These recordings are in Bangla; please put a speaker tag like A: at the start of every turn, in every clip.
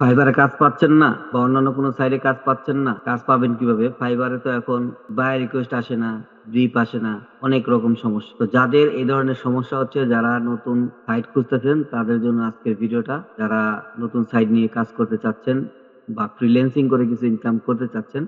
A: ফাইবারে কাজ পাচ্ছেন না বা অন্যান্য কোনো সাইডে কাজ পাচ্ছেন না, কাজ পাবেন কীভাবে? ফাইবারে তো এখন বাই রিকোয়েস্ট আসে না ব্রিপ আসে না, অনেক রকম সমস্যা। তো যাদের এই ধরনের সমস্যা হচ্ছে, যারা নতুন সাইট খুঁজতেছেন, তাদের জন্য আজকের ভিডিওটা, যারা নতুন সাইট নিয়ে কাজ করতে চাচ্ছেন বা ফ্রিল্যান্সিং করে কিছু ইনকাম করতে চাচ্ছেন,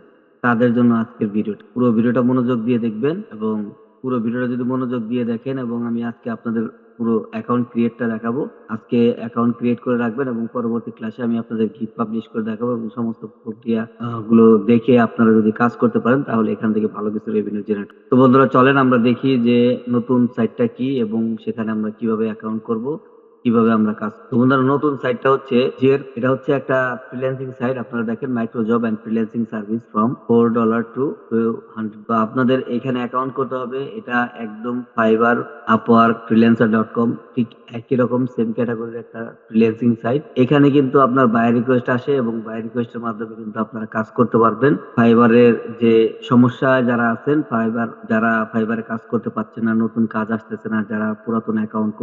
A: তাদের জন্য আজকের ভিডিওটা। পুরো ভিডিওটা মনোযোগ দিয়ে দেখবেন এবং পুরো ভিডিওটা যদি মনোযোগ দিয়ে দেখেন এবং আমি আজকে আপনাদের পুরো অ্যাকাউন্ট ক্রিয়েটটা দেখাবো। আজকে অ্যাকাউন্ট ক্রিয়েট করে রাখবেন এবং পরবর্তী ক্লাসে আমি আপনাদের গিট পাবলিশ করে দেখাবো এবং সমস্ত প্রক্রিয়া গুলো দেখে আপনারা যদি কাজ করতে পারেন, তাহলে এখান থেকে ভালো কিছু রেভিনিউ জেনারেট তো বন্ধুরা, চলেন আমরা দেখি যে নতুন সাইটটা কি এবং সেখানে আমরা কীভাবে অ্যাকাউন্ট করব। কীভাবে আমরা কাজ তো বন্ধুরা নতুন সাইটটা হচ্ছে জের এটা হচ্ছে একটা ফ্রিল্যান্সিং সাইট আপনারা দেখেন micro job and freelancing service from four dollar to hundred তো আপনাদের এখানে অ্যাকাউন্ট করতে হবে, এটা একদম Fiverr Upwork freelancer dot com ঠিক একই রকম সেম ক্যাটাগরির একটা ফ্রিল্যান্সিং সাইট এখানে কিন্তু আপনার বাই রিকোয়েস্ট আসে এবং বাই রিকোয়েস্টের মাধ্যমে কিন্তু আপনারা কাজ করতে পারবেন। ফাইবারের যে সমস্যা যারা আছেন ফাইবার যারা ফাইবারে কাজ করতে পারছে না, নতুন কাজ আসতেছে না, যারা পুরাতন অ্যাকাউন্ট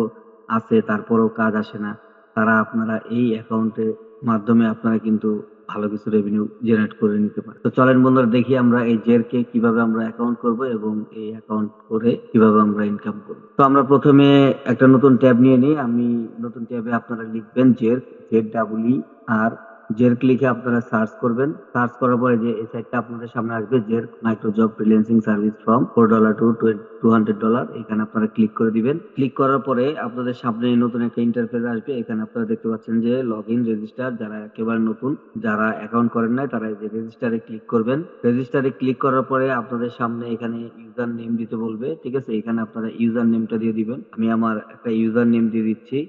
A: আছে, তারপরেও কাজ আসে না। তারা আপনারা এই অ্যাকাউন্টের মাধ্যমে আপনারা কিন্তু ভালো কিছু রেভিনিউ জেনারেট করে নিতে পারেন। তো চলেন বন্ধুরা, দেখি আমরা এই জেরকে কীভাবে আমরা অ্যাকাউন্ট করব এবং এই অ্যাকাউন্ট করে কীভাবে আমরা ইনকাম করব। তো আমরা প্রথমে একটা নতুন ট্যাব নিয়ে নিই। আমি নতুন ট্যাবে আপনারা লিখবেন জের জেড ডাবল আর জের ক্লিকে আপনারা সার্চ করবেন। সার্চ করার পরে যে এই সাইটটা আপনাদের সামনে আসবে জের micro job freelancing service from four dollar to to hundred dollar এখানে আপনারা ক্লিক করে দিবেন। ক্লিক করার পরে আপনাদের সামনে নতুন একটা ইন্টারফেস আসবে। এখানে আপনারা দেখতে পাচ্ছেন যে লগ ইন রেজিস্টার যারা একেবারে নতুন, যারা অ্যাকাউন্ট করেন নাই, তারা যে রেজিস্টারে ক্লিক করবেন। রেজিস্টারে ক্লিক করার পরে আপনাদের সামনে এখানে ইউজার নেম দিতে বলবে। ঠিক আছে? এখানে আপনারা ইউজার নেমটা দিয়ে দিবেন। আমি আমার একটা ইউজার নেম দিয়ে দিচ্ছি।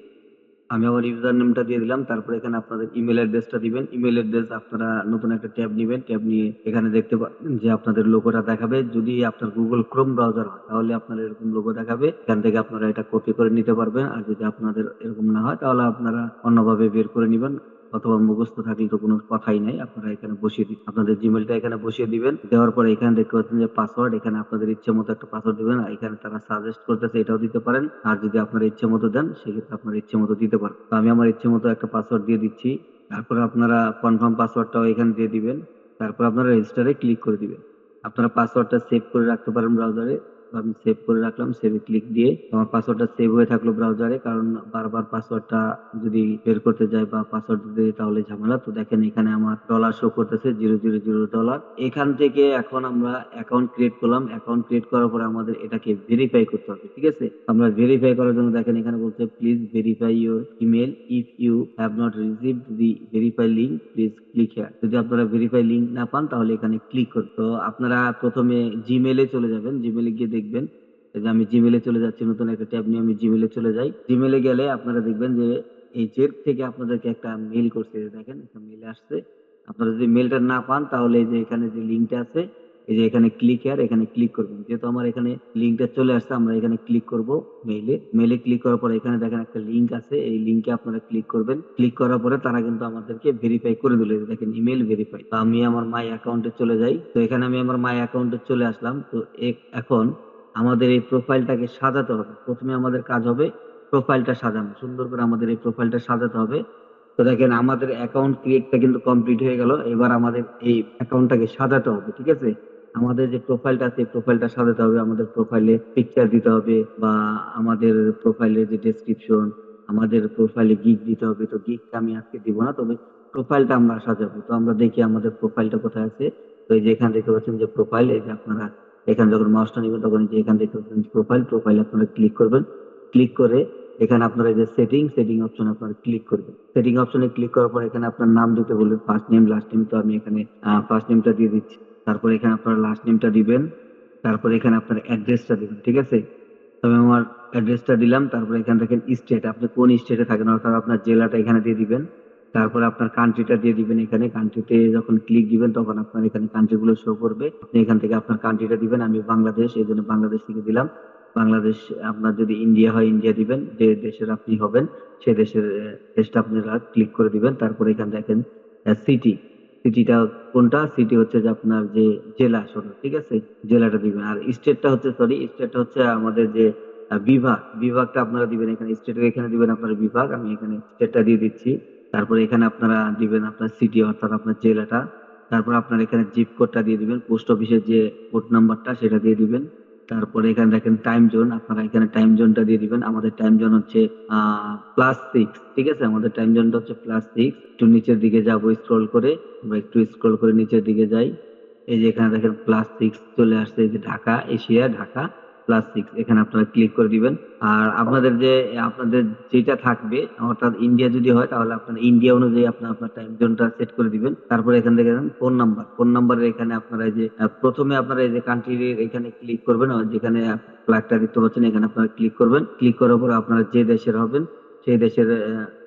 A: আমি আমার ইউজার নেমটা দিয়ে দিলাম, তারপরে এখানে আপনাদের ইমেল অ্যাড্রেসটা দিবেন। ইমেল অ্যাড্রেস আপনারা নতুন একটা ট্যাব নেবেন। ট্যাব নিয়ে এখানে দেখতে পাবেন যে আপনাদের লোগোটা দেখাবে। যদি আপনার গুগল ক্রোম ব্রাউজার হয়, তাহলে আপনার এরকম লোগো দেখাবে। এখান থেকে আপনারা এটা কপি করে নিতে পারবেন। আর যদি আপনাদের এরকম না হয়, তাহলে আপনারা অন্যভাবে বের করে নেবেন। অথবা মুখস্থ থাকলে তো কোনো কথাই নাই। আপনারা এখানে বসিয়ে দিন আপনাদের জিমেলটা এখানে বসিয়ে দিবেন। দেওয়ার পরে এখানে দেখতে পাচ্ছেন যে পাসওয়ার্ড এখানে আপনাদের ইচ্ছে মতো একটা পাসওয়ার্ড দিবেন। আর এখানে তারা সাজেস্ট করতেছে এটাও দিতে পারেন। আর যদি আপনার ইচ্ছে মতো দেন, সেক্ষেত্রে আপনার ইচ্ছে মতো দিতে পারেন। তো আমি আমার ইচ্ছে মতো একটা পাসওয়ার্ড দিয়ে দিচ্ছি। তারপরে আপনারা কনফার্ম পাসওয়ার্ডটাও এখানে দিয়ে দিবেন। তারপর আপনারা রেজিস্টারে ক্লিক করে দিবেন। আপনারা পাসওয়ার্ডটা সেভ করে রাখতে পারেন ব্রাউজারে আমি সেভ করে রাখলাম সেভে ক্লিক দিয়ে আমার পাসওয়ার্ডটা সেভ হয়ে থাকল ব্রাউজারে কারণ বারবার পাসওয়ার্ডটা যদি বের করতে যাই বা পাসওয়ার্ড দিতে যাই তাহলে ঝামেলা। তো দেখেন এখানে আমার ডলার শো করতেছে জিরো জিরো জিরো ডলার এখান থেকে এখন আমরা অ্যাকাউন্ট ক্রিয়েট করলাম। অ্যাকাউন্ট ক্রিয়েট করার পরে আমাদের এটাকে ভেরিফাই করতে হবে, ঠিক আছে? আমরা ভেরিফাই করার জন্য দেখেন এখানে বলছে please verify your email if you have not received the verify link please click here যদি আপনারা ভেরিফাই লিঙ্ক না পান তাহলে এখানে ক্লিক করতে তো আপনারা প্রথমে জিমেলে চলে যাবেন। জিমেলে গিয়ে দেখবেন। যে আমি জিমেলে চলে যাচ্ছি, নতুন একটা ট্যাব নিয়ে আমি জিমেলে চলে যাই। জিমেলে গেলে আপনারা দেখবেন যে এই জেট থেকে আপনাদেরকে একটা মেল করছে দেখেন, একটা মেল আসছে। আপনারা যদি মেলটা না পান, তাহলে এই যে এখানে যে লিঙ্কটা আছে, এই যে এখানে ক্লিক হেয়ার এখানে ক্লিক করবেন। যেহেতু আমার এখানে লিঙ্কটা চলে আসছে, আমরা এখানে ক্লিক করব মেইলে মেইলে ক্লিক করার পরে এখানে দেখেন একটা লিঙ্ক আছে, এই লিঙ্কে আপনারা ক্লিক করবেন। ক্লিক করার পরে তারা কিন্তু আমাদেরকে ভেরিফাই করে দিল দেখেন ইমেল ভেরিফাই তো আমি আমার মাই অ্যাকাউন্টে চলে যাই। তো এখানে আমি আমার মাই অ্যাকাউন্টে চলে আসলাম। তো এখন আমাদের এই প্রোফাইলটাকে সাজাতে হবে। প্রথমে আমাদের কাজ হবে প্রোফাইলটা সাজানো। সুন্দর করে আমাদের এই প্রোফাইলটা সাজাতে হবে। তো দেখেন, আমাদের অ্যাকাউন্ট ক্রিয়েটটা কিন্তু কমপ্লিট হয়ে গেল। এবার আমাদের এই অ্যাকাউন্টটাকে সাজাতে হবে, ঠিক আছে? আমাদের যে প্রোফাইলটা আছে প্রোফাইলটা সাজাতে হবে। আমাদের প্রোফাইলে পিকচার দিতে হবে বা আমাদের প্রোফাইলের যে ডেসক্রিপশন আমাদের প্রোফাইলে গিক দিতে হবে। তো গিকটা আমি আজকে দিব না, তবে প্রোফাইলটা আমরা সাজাবো। তো আমরা দেখি আমাদের প্রোফাইলটা কোথায় আছে। তো এই যে এখানে দেখতে পাচ্ছেন যে প্রোফাইল এই যে আপনারা এখানে যখন মাউসটা নেবেন, তখন যে এখান থেকে প্রোফাইল প্রোফাইল আপনারা ক্লিক করবেন। ক্লিক করে এখানে আপনারা যে সেটিং সেটিং অপশন আপনারা ক্লিক করবেন। সেটিং অপশনে ক্লিক করার পর এখানে আপনার নাম দিতে বলবে ফার্স্ট নেম লাস্ট নেম তো আমি এখানে ফার্স্ট নেমটা দিয়ে দিচ্ছি। তারপর এখানে আপনার লাস্ট নেমটা দিবেন, তারপর এখানে আপনার অ্যাড্রেসটা দিবেন, ঠিক আছে? তবে আমার অ্যাড্রেসটা দিলাম, তারপর এখানে দেখেন স্টেট আপনি কোন স্টেটে থাকেন, অর্থাৎ আপনার জেলাটা এখানে দিয়ে দিবেন। তারপরে আপনার কান্ট্রিটা দিয়ে দিবেন এখানে কান্ট্রিতে যখন ক্লিক দিবেন তখন আপনার এখানে কান্ট্রিগুলো শো করবে। আপনি এখান থেকে আপনার কান্ট্রিটা দিবেন, আমি বাংলাদেশ, এই জন্য বাংলাদেশ থেকে দিলাম। বাংলাদেশ, আপনার যদি ইন্ডিয়া হয় ইন্ডিয়া দিবেন, যে দেশের আপনি হবেন, সে দেশের দেশটা আপনারা ক্লিক করে দিবেন। তারপরে এখানে দেখেন সিটি সিটিটা কোনটা? সিটি হচ্ছে যে আপনার যে জেলা সদর ঠিক আছে? জেলাটা দিবেন। আর স্টেটটা হচ্ছে সরি স্টেটটা হচ্ছে আমাদের যে বিভাগ। বিভাগটা আপনারা দিবেন এখানে স্টেটের এখানে দিবেন আপনার বিভাগ। আমি এখানে স্টেটটা দিয়ে দিচ্ছি। তারপরে এখানে আপনারা দিবেন আপনার সিটি অর্থাৎ আপনার জেলাটা। তারপর আপনার এখানে জিপ কোডটা দিয়ে দিবেন পোস্ট অফিসের যে কোড নাম্বারটা সেটা দিয়ে দিবেন। তারপরে এখানে দেখেন টাইম জোন আপনারা এখানে টাইম জোনটা দিয়ে দিবেন। আমাদের টাইম জোন হচ্ছে প্লাস সিক্স ঠিক আছে? আমাদের টাইম জোনটা হচ্ছে প্লাস সিক্স একটু নিচের দিকে যাব স্ক্রল করে আমরা একটু স্ক্রল করে নিচের দিকে যাই। এই যে এখানে দেখেন প্লাস সিক্স চলে আসছে, এই যে Dhaka, Asia, Dhaka. Plus six এখানে আপনারা ক্লিক করে দিবেন। আর আপনাদের যে, আপনাদের যেটা থাকবে, অর্থাৎ ইন্ডিয়া যদি হয়, তাহলে আপনার ইন্ডিয়া অনুযায়ী আপনার আপনার টাইম জোনটা সেট করে দিবেন। তারপরে এখান থেকে ফোন নাম্বার ফোন নাম্বারের এখানে আপনারা যে প্রথমে আপনারা এই যে কান্ট্রির এখানে ক্লিক করবেন যেখানে ফ্ল্যাগটা দেখতে পাচ্ছেন, এখানে আপনারা ক্লিক করবেন। ক্লিক করার পর আপনারা যে দেশের হবেন, সেই দেশের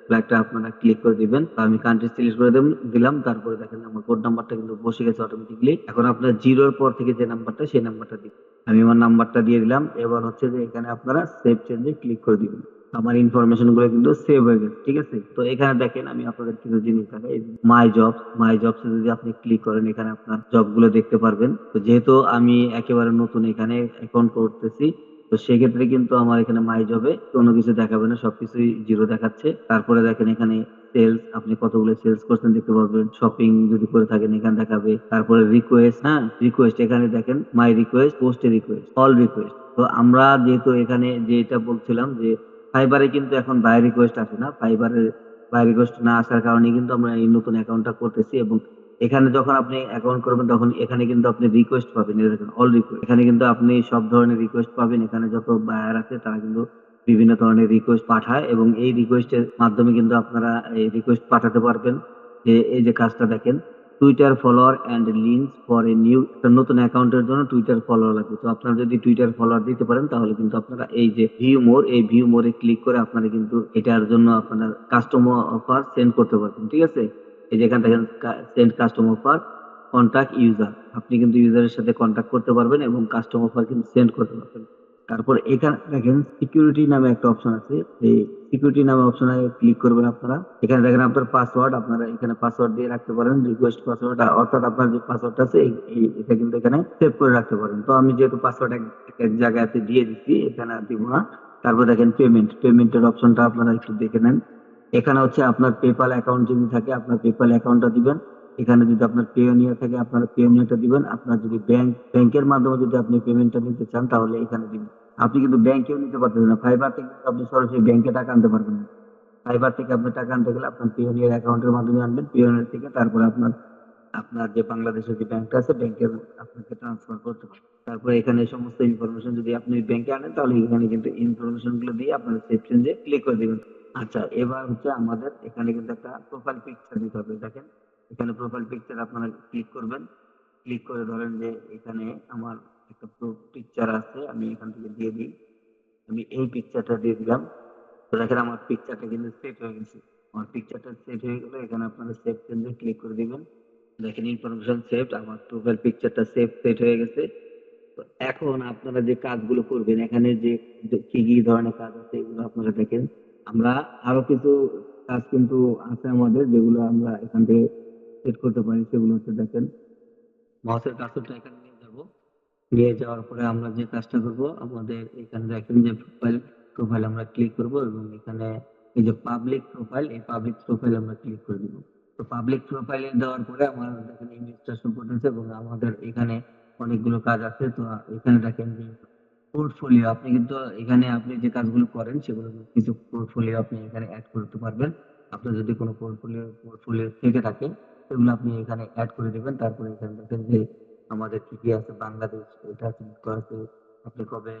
A: ফ্ল্যাগটা আপনারা ক্লিক করে দিবেন। তো আমি কান্ট্রি সিলেক্ট করে দিলাম- তারপরে দেখেন আমার কোড নাম্বারটা কিন্তু বসে গেছে অটোমেটিকলি এখন আপনার জিরোর পর থেকে যে নাম্বারটা সেই নাম্বারটা দিবেন আমি আমার নাম্বারটা দিয়ে দিলাম। এবার হচ্ছে যে এখানে আপনারা সেভ চেঞ্জে ক্লিক করে দিবেন। আমার ইনফরমেশনগুলো কিন্তু সেভ হয়ে গেছে, ঠিক আছে? তো এখানে দেখেন আমি আপনাদের কিছু জিনিস দেখাই। মাই জবস মাই জবস যদি আপনি ক্লিক করেন, এখানে আপনার জবগুলো দেখতে পারবেন। তো যেহেতু আমি একেবারে নতুন এখানে অ্যাকাউন্ট করতেছি তো সেক্ষেত্রে কিন্তু আমার এখানে মাই জবে কোনো কিছু দেখাবে না, সবকিছুই জিরো দেখাচ্ছে। তারপরে দেখেন এখানে সেলস আপনি কতগুলো সেলস করছেন দেখতে পারবেন। শপিং যদি করে থাকেন এখানে দেখাবে। তারপরে রিকোয়েস্ট হ্যাঁ? রিকোয়েস্ট এখানে দেখেন my request post request all request তো আমরা যেহেতু এখানে যেটা বলছিলাম যে ফাইবারে কিন্তু এখন বাই রিকোয়েস্ট আসে না। ফাইবারে বাই রিকোয়েস্ট না আসার কারণে কিন্তু আমরা এই নতুন অ্যাকাউন্টটা করতেছি এবং এখানে যখন আপনি অ্যাকাউন্ট করবেন, তখন এখানে কিন্তু আপনি রিকোয়েস্ট পাবেন। অল রিকোয়েস্ট এখানে কিন্তু আপনি সব ধরনের রিকোয়েস্ট পাবেন। এখানে যত বায়ার আছে, তারা কিন্তু বিভিন্ন ধরনের রিকোয়েস্ট পাঠায় এবং এই রিকোয়েস্টের মাধ্যমে কিন্তু আপনারা এই রিকোয়েস্ট পাঠাতে পারবেন। যে এই যে কাজটা দেখেন Twitter follower and links for a new একটা নতুন অ্যাকাউন্টের জন্য টুইটার ফলোয়ার লাগবে। তো আপনারা যদি টুইটার ফলোয়ার দিতে পারেন, তাহলে কিন্তু আপনারা এই যে ভিউ মোর এই ভিউ মোরে ক্লিক করে আপনারা কিন্তু এটার জন্য আপনার কাস্টমার অফার সেন্ড করতে পারবেন। ঠিক আছে? এই যেখান থেকে send customer offer contact user আপনি কিন্তু ইউজারের সাথে কন্টাক্ট করতে পারবেন এবং কাস্টমার অফার কিন্তু সেন্ড করতে পারবেন। তারপর এখানে, দেখেন সিকিউরিটি নামে একটা অপশন আছে। এই সিকিউরিটি নামে অপশনে ক্লিক করবেন আপনারা। এখানে দেখেন আপনার পাসওয়ার্ড আপনারা এখানে পাসওয়ার্ড দিয়ে রাখতে পারেন রিকোয়েস্ট পাসওয়ার্ড অর্থাৎ আপনার যে পাসওয়ার্ডটা আছে এটা কিন্তু এখানে সেভ করে রাখতে পারেন। তো আমি যেহেতু পাসওয়ার্ড এক জায়গাতে দিয়ে দিচ্ছি, এখানে আর দিব না। তারপর দেখেন পেমেন্ট পেমেন্টের অপশনটা আপনারা একটু দেখে নেন। এখানে হচ্ছে আপনার পেপাল অ্যাকাউন্ট যদি থাকে, আপনার পেপাল অ্যাকাউন্টটা দিবেন। এখানে যদি আপনার পেওনিয়ার থাকে, আপনার পেওনিয়ারটা দিবেন। আপনার যদি ব্যাংক ব্যাংকের মাধ্যমে যদি আপনি পেমেন্টটা নিতে চান, তাহলে এখানে দিবেন। আপনি কিন্তু ব্যাংকেও নিতে পারতেছেন না। ফাইবার থেকে আপনি সরাসরি ব্যাংকে টাকা আনতে পারবেন না। ফাইবার থেকে আপনি টাকা আনতে গেলে আপনার পিওনিয়ার অ্যাকাউন্টের মাধ্যমে আনবেন। পিওনিয়ার থেকে তারপরে আপনার আপনার যে বাংলাদেশের যে ব্যাংকটা আছে ব্যাংকের আপনাকে ট্রান্সফার করতে পারবেন। তারপরে এখানে সমস্ত ইনফরমেশন যদি আপনি ব্যাংকে আনেন, তাহলে এখানে কিন্তু ইনফরমেশনগুলো দিয়ে আপনার সেভ চেঞ্জে ক্লিক করে দিবেন। আচ্ছা এবার হচ্ছে আমাদের এখানে কিন্তু একটা প্রোফাইল পিকচার দিতে হবে। দেখেন, এখানে প্রোফাইল পিকচার আপনারা ক্লিক করবেন। ক্লিক করে ধরেন যে এখানে আমার একটা পিকচার আছে, আমি এখান থেকে দিয়ে দিই। আমি এই পিকচারটা দিয়ে দিলাম। তো দেখেন আমার পিকচারটা কিন্তু সেট হয়ে গেছে। আমার পিকচারটা সেট হয়ে গেলে এখানে আপনারা সেভ চেঞ্জে ক্লিক করে দিবেন। দেখেন ইনফরমেশন সেভড আমার প্রোফাইল পিকচারটা সেভ সেট হয়ে গেছে। তো এখন আপনারা যে কাজগুলো করবেন, এখানে যে কি কি ধরনের কাজ আছে, এগুলো আপনারা দেখেন। আমরা আরও কিছু কাজ কিন্তু আছে আমাদের, যেগুলো আমরা এখান থেকে সেট করতে পারি, সেগুলো হচ্ছে দেখেন। মাউসের কার্সরটা এখানে নিয়ে যাব। নিয়ে যাওয়ার পরে আমরা যে কাজটা করব, আমাদের এখানে দেখেন যে প্রোফাইল প্রোফাইল আমরা ক্লিক করব এবং এখানে এই যে পাবলিক প্রোফাইল এই পাবলিক প্রোফাইল আমরা ক্লিক করে দিব। তো পাবলিক প্রোফাইলে দেওয়ার পরে আমার দেখেন ইমেজটা শো করতেছে এবং আমাদের এখানে অনেকগুলো কাজ আছে। তো এখানে দেখেন যে পোর্টফোলিও আপনি কিন্তু এখানে আপনি যে কাজগুলো করেন, সেগুলো কিছু পোর্টফোলিও আপনি এখানে অ্যাড করতে পারবেন। আপনার যদি কোনো পোর্টফোলিও পোর্টফোলিও থেকে থাকে, সেগুলো আপনি এখানে অ্যাড করে দেবেন। তারপরে এখানে দেখেন যে আমাদের কি কি আছে, বাংলাদেশ, এটা সিলেক্ট করা আছে, আপনি কবে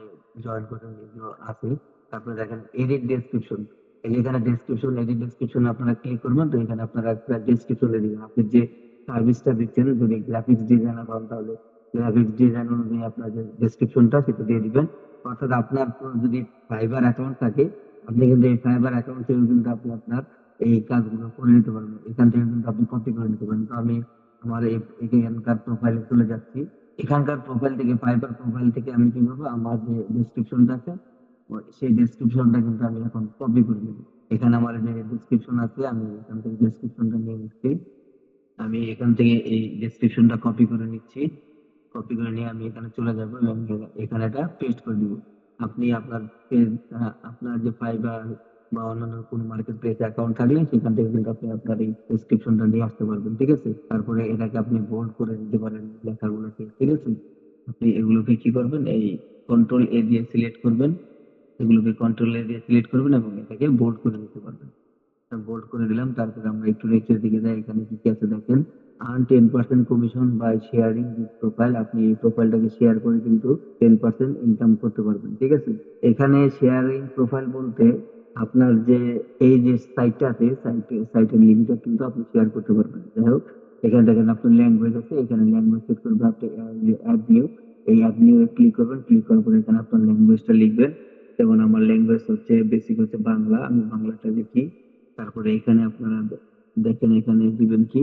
A: জয়েন করবেন, এগুলো আছে। তারপরে দেখেন এডিট ডেসক্রিপশন এখানে ডেসক্রিপশন এডিট ডেসক্রিপশন আপনারা ক্লিক করবেন, তো এখানে আপনারা ডেসক্রিপশন দিবেন। আপনি যে সার্ভিসটা দিচ্ছেন, যদি গ্রাফিক্স ডিজাইনার হন তাহলে গ্রাফিক্স ডিজাইন অনুযায়ী আপনার যে ডেসক্রিপশনটা সেটা দিয়ে দিবেন। অর্থাৎ আপনার যদি ফাইবার অ্যাকাউন্ট থাকে, আপনি কিন্তু এই ফাইবার অ্যাকাউন্ট থেকে কিন্তু আপনি আপনার এই কাজগুলো করে নিতে পারবেন। এখান থেকে কিন্তু আপনি কপি করে নিতে পারেন তো আমি আমার এখানকার প্রোফাইলে চলে যাচ্ছি। এখানকার প্রোফাইল থেকে ফাইবার প্রোফাইল থেকে আমি কি করব? আমার যে ডেসক্রিপশনটা আছে সেই ডেসক্রিপশনটা কিন্তু আমি এখন কপি করে নেব। এখানে আমার যে ডেসক্রিপশন আছে, আমি এখান থেকে ডেসক্রিপশনটা নিয়ে নিচ্ছি। আমি এখান থেকে এই ডেসক্রিপশনটা কপি করে নিচ্ছি। কপি করে নিয়ে আমি এখানে চলে যাব এবং এখানে এটা পেস্ট করে দিব। আপনি আপনার আপনার যে ফাইবার বা অন্যান্য কোনো মার্কেট প্লেস অ্যাকাউন্ট থাকলে সেখান থেকে কিন্তু আপনি আপনার এই ডেসক্রিপশনটা নিয়ে আসতে পারবেন, ঠিক আছে? তারপরে এটাকে আপনি বোল্ড করে দিতে পারেন লেখাগুলোকে, ঠিক আছে? আপনি এগুলোকে কি করবেন? এই কন্ট্রোল এ দিয়ে সিলেক্ট করবেন। এগুলোকে কন্ট্রোল এ দিয়ে সিলেক্ট করবেন এবং এটাকে বোল্ড করে দিতে পারবেন। বোল্ড করে দিলাম, তারপরে আমরা একটু নিচের দিকে যাই, এখানে কি কি আছে দেখেন। Earn ten percent commission by sharing profile আপনি এই প্রোফাইলটাকে শেয়ার করে কিন্তু টেন পার্সেন্ট ইনকাম করতে পারবেন, ঠিক আছে? এখানে শেয়ারিং প্রোফাইল বলতে আপনার যে, এই যে সাইটটা আছে সাইটে সাইটের লিঙ্কটা কিন্তু আপনি শেয়ার করতে পারবেন। যাই হোক, এখানে দেখেন আপনার ল্যাঙ্গুয়েজ আছে, এখানে ল্যাঙ্গুয়েজ সেট করবেন আপনি অ্যাড নিউ এই অ্যাড নিউ ক্লিক করবেন ক্লিক করার পরে এখানে আপনার ল্যাঙ্গুয়েজটা লিখবেন। যেমন আমার ল্যাঙ্গুয়েজ হচ্ছে বেসিক হচ্ছে বাংলা, আমি বাংলাটা লিখি। তারপরে এখানে আপনারা দেখেন, এখানে দিবেন কি?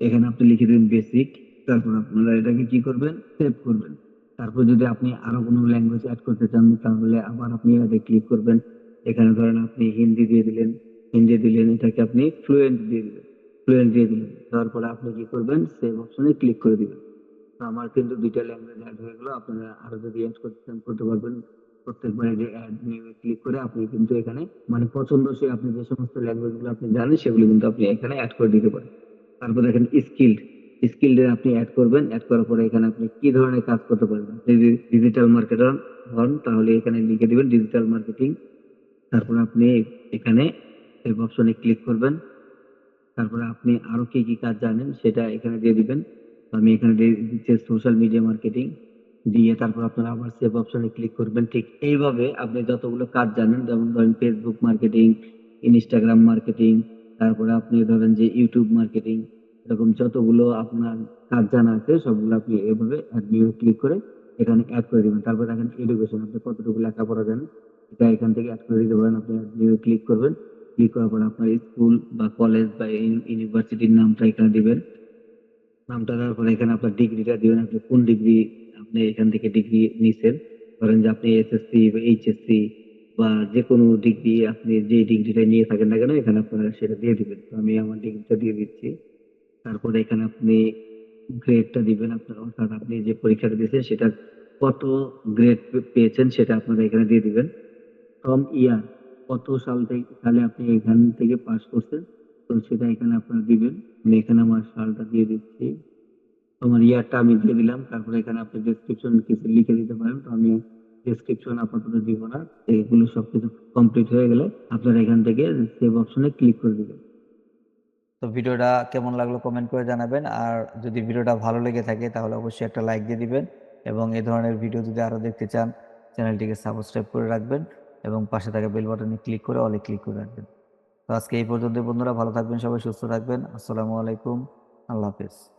A: এখানে আপনি লিখে দিবেন বেসিক তারপর আপনারা এটাকে কি করবেন? সেভ করবেন। তারপর যদি আপনি আরও কোনো ল্যাঙ্গুয়েজ অ্যাড করতে চান, তাহলে আবার আপনি এটা ক্লিক করবেন। এখানে ধরেন আপনি হিন্দি দিয়ে দিলেন। হিন্দি দিলেন, এটাকে আপনি ফ্লুয়েন্ট দিয়ে দিলেন। ফ্লুয়েন্ট দিয়ে দিলেন। তারপরে আপনি কি করবেন? সেভ অপশনে ক্লিক করে দিবেন। তো আমার কিন্তু দুইটা ল্যাঙ্গুয়েজ অ্যাড হয়ে গেলো। আপনারা আরও যদি অ্যাড করতে চান, করতে পারবেন। প্রত্যেকবারে যে অ্যাড নিউ ক্লিক করে আপনি কিন্তু এখানে মানে পছন্দসই আপনি যে সমস্ত ল্যাঙ্গুয়েজগুলো আপনি জানেন, সেগুলো কিন্তু আপনি এখানে অ্যাড করে দিতে পারেন। তারপর দেখেন স্কিল্ড স্কিল্ড আপনি অ্যাড করবেন অ্যাড করার পরে এখানে আপনি কি ধরনের কাজ করতে পারবেন? যদি ডিজিটাল মার্কেটার হন, তাহলে এখানে লিখে দিবেন ডিজিটাল মার্কেটিং তারপরে আপনি এখানে সেভ অপশনে ক্লিক করবেন। তারপরে আপনি আরও কি কি কাজ জানেন সেটা এখানে দিয়ে দিবেন। আমি এখানে দিচ্ছি সোশ্যাল মিডিয়া মার্কেটিং দিয়ে তারপর আপনারা আবার সেভ অপশনে ক্লিক করবেন। ঠিক এইভাবে আপনি যতগুলো কাজ জানেন, যেমন ধরেন ফেসবুক মার্কেটিং ইনস্টাগ্রাম মার্কেটিং তারপরে আপনি ধরেন যে ইউটিউব মার্কেটিং এরকম যতগুলো আপনার কাজ জানা আছে, সবগুলো আপনি এভাবে অ্যাড ক্লিক করে এখানে অ্যাড করে দিবেন। তারপর দেখেন এডুকেশন আপনি কতটুকু লেখাপড়া জানেন? এটা এখান থেকে অ্যাড করে দিতে পারেন, আপনি অ্যাড নিউ ক্লিক করবেন। ক্লিক করার পর আপনার স্কুল বা কলেজ বা ইউনিভার্সিটির নামটা এখানে দিবেন। নামটা দেওয়ার পরে এখানে আপনার ডিগ্রিটা দিবেন। আপনি কোন ডিগ্রি আপনি এখান থেকে ডিগ্রি নিছেন? ধরেন যে আপনি এসএসসি বা এইচএসসি বা যে কোনো ডিগ্রি আপনি যে ডিগ্রিটা নিয়ে থাকেন না কেন, এখানে আপনারা সেটা দিয়ে দিবেন। তো আমি আমার ডিগ্রিটা দিয়ে দিচ্ছি। তারপরে এখানে আপনি গ্রেডটা দিবেন আপনার, অর্থাৎ আপনি যে পরীক্ষাটা দিয়েছেন সেটা কত গ্রেড পেয়েছেন সেটা আপনারা এখানে দিয়ে দিবেন। ফ্রম ইয়ার কত সাল থেকে সালে আপনি এখান থেকে পাস করছেন, তো সেটা এখানে আপনারা দিবেন। আমি এখানে আমার সালটা দিয়ে দিচ্ছি। তোমার ইয়ারটা আমি দিয়ে দিলাম। তারপরে এখানে আপনি ডেসক্রিপশন কিছু লিখে দিতে পারেন। তো আমি ডেসক্রিপশন আপাতত দিব না। এগুলো সবকিছু কমপ্লিট হয়ে গেলে আপনারা এখান থেকে সেভ অপশনে ক্লিক করে দিবেন।
B: তো ভিডিওটা কেমন লাগল কমেন্ট করে জানাবেন। আর যদি ভিডিওটা ভালো লেগে থাকে তাহলে অবশ্যই একটা লাইক দিয়ে দিবেন। এবং এ ধরনের ভিডিও যদি আরও দেখতে চান, চ্যানেলটিকে সাবস্ক্রাইব করে রাখবেন এবং পাশে থাকা বেল বাটনে ক্লিক করে অলে ক্লিক করে রাখবেন। তো আজকে এই পর্যন্ত বন্ধুরা, ভালো থাকবেন, সবাই সুস্থ থাকবেন। আসসালামু আলাইকুম, আল্লাহ হাফেজ।